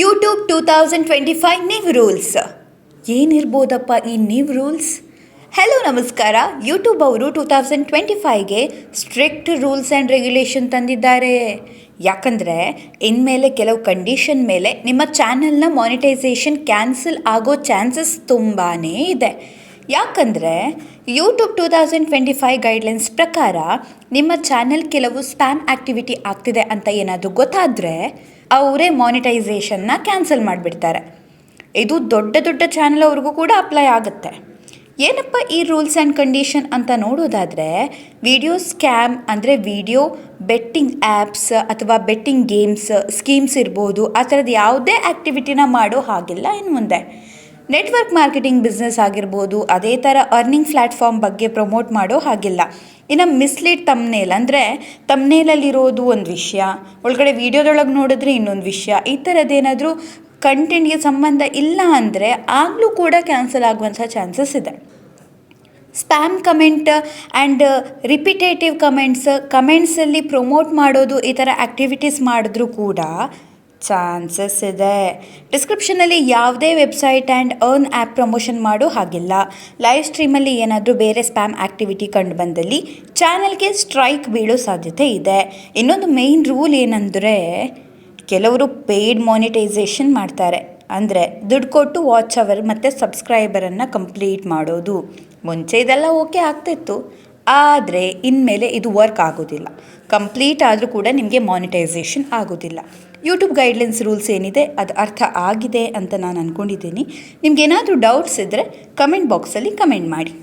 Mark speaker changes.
Speaker 1: YouTube two thousand twenty five new rules ಏನಿರ್ಬೋದಪ್ಪ ಈ new rules hello ನಮಸ್ಕಾರ. YouTube ಅವರು two thousand twenty ಫೈವ್ಗೆ strict rules and regulation ತಂದಿದ್ದಾರೆ. ಯಾಕಂದರೆ ಇನ್ಮೇಲೆ ಕೆಲವು ಕಂಡೀಷನ್ ಮೇಲೆ ನಿಮ್ಮ ಚಾನಲ್ನ ಮಾನಿಟೈಸೇಷನ್ ಕ್ಯಾನ್ಸಲ್ ಆಗೋ ಚಾನ್ಸಸ್ ತುಂಬಾ ಇದೆ. ಯಾಕಂದರೆ YouTube two thousand twenty five guidelines ಪ್ರಕಾರ ನಿಮ್ಮ ಚಾನೆಲ್ ಕೆಲವು ಸ್ಪ್ಯಾಮ್ ಆ್ಯಕ್ಟಿವಿಟಿ ಆಗ್ತಿದೆ ಅಂತ ಏನಾದರೂ ಗೊತ್ತಾದರೆ ಅವರೇ ಮಾನಿಟೈಸೇಷನ್ನ ಕ್ಯಾನ್ಸಲ್ ಮಾಡಿಬಿಡ್ತಾರೆ. ಇದು ದೊಡ್ಡ ದೊಡ್ಡ ಚಾನಲ್ ಅವ್ರಿಗೂ ಕೂಡ ಅಪ್ಲೈ ಆಗುತ್ತೆ. ಏನಪ್ಪ ಈ ರೂಲ್ಸ್ ಆ್ಯಂಡ್ ಕಂಡೀಷನ್ ಅಂತ ನೋಡೋದಾದರೆ ವಿಡಿಯೋ ಸ್ಕ್ಯಾಮ್ ಅಂದರೆ ವಿಡಿಯೋ ಬೆಟ್ಟಿಂಗ್ ಆ್ಯಪ್ಸ್ ಅಥವಾ ಬೆಟ್ಟಿಂಗ್ ಗೇಮ್ಸ್ ಸ್ಕೀಮ್ಸ್ ಇರ್ಬೋದು, ಆ ಥರದ್ದು ಯಾವುದೇ ಆ್ಯಕ್ಟಿವಿಟಿನ ಮಾಡೋ ಹಾಗಿಲ್ಲ ಇನ್ನು ಮುಂದೆ. ನೆಟ್ವರ್ಕ್ ಮಾರ್ಕೆಟಿಂಗ್ ಬಿಸ್ನೆಸ್ ಆಗಿರ್ಬೋದು, ಅದೇ ಥರ ಅರ್ನಿಂಗ್ ಪ್ಲಾಟ್ಫಾರ್ಮ್ ಬಗ್ಗೆ ಪ್ರಮೋಟ್ ಮಾಡೋ ಹಾಗಿಲ್ಲ. ಇನ್ನು ಮಿಸ್ಲೀಡ್ ತಮ್ನೇಲ್ ಅಂದರೆ ತಮ್ನೇಲಲ್ಲಿರೋದು ಒಂದು ವಿಷಯ, ಒಳಗಡೆ ವೀಡಿಯೋದೊಳಗೆ ನೋಡಿದ್ರೆ ಇನ್ನೊಂದು ವಿಷಯ, ಈ ಥರದ್ದೇನಾದರೂ ಕಂಟೆಂಟ್ಗೆ ಸಂಬಂಧ ಇಲ್ಲ ಅಂದರೆ ಆಗಲೂ ಕೂಡ ಕ್ಯಾನ್ಸಲ್ ಆಗುವಂಥ ಚಾನ್ಸಸ್ ಇದೆ. Spam comment and repetitive comments ಕಮೆಂಟ್ಸಲ್ಲಿ promote ಮಾಡೋದು ಈ ಥರ ಆ್ಯಕ್ಟಿವಿಟೀಸ್ ಮಾಡಿದ್ರೂ ಕೂಡ ಚಾನ್ಸಸ್ ಇದೆ. ಡಿಸ್ಕ್ರಿಪ್ಷನಲ್ಲಿ ಯಾವುದೇ website and earn app promotion ಮಾಡೋ ಹಾಗಿಲ್ಲ. ಲೈವ್ ಸ್ಟ್ರೀಮಲ್ಲಿ ಏನಾದರೂ ಬೇರೆ ಸ್ಪ್ಯಾಮ್ ಆ್ಯಕ್ಟಿವಿಟಿ ಕಂಡು ಬಂದಲ್ಲಿ ಚಾನಲ್ಗೆ ಸ್ಟ್ರೈಕ್ ಬೀಳೋ ಸಾಧ್ಯತೆ ಇದೆ. ಇನ್ನೊಂದು ಮೇಯ್ನ್ ರೂಲ್ ಏನಂದರೆ ಕೆಲವರು ಪೇಯ್ಡ್ ಮಾನಿಟೈಸೇಷನ್ ಮಾಡ್ತಾರೆ. ಅಂದರೆ ದುಡ್ಡು ಕೊಟ್ಟು ವಾಚ್ ಅವರ್ ಮತ್ತು ಸಬ್ಸ್ಕ್ರೈಬರನ್ನು ಕಂಪ್ಲೀಟ್ ಮಾಡೋದು. ಮುಂಚೆ ಇದೆಲ್ಲ ಓಕೆ ಆಗ್ತಿತ್ತು. ಆದರೆ ಇನ್ಮೇಲೆ ಇದು ವರ್ಕ್ ಆಗೋದಿಲ್ಲ. ಕಂಪ್ಲೀಟ್ ಆದರೂ ಕೂಡ ನಿಮಗೆ ಮಾನಿಟೈಸೇಷನ್ ಆಗೋದಿಲ್ಲ. ಯೂಟ್ಯೂಬ್ ಗೈಡ್ಲೈನ್ಸ್ ರೂಲ್ಸ್ ಏನಿದೆ, ಅದು ಅರ್ಥ ಆಗಿದೆ ಅಂತ ನಾನು ಅಂದ್ಕೊಂಡಿದ್ದೀನಿ ನಿಮ್ಗೇನಾದರೂ ಡೌಟ್ಸ್ ಇದ್ದರೆ ಕಮೆಂಟ್ ಬಾಕ್ಸಲ್ಲಿ ಕಮೆಂಟ್ ಮಾಡಿ.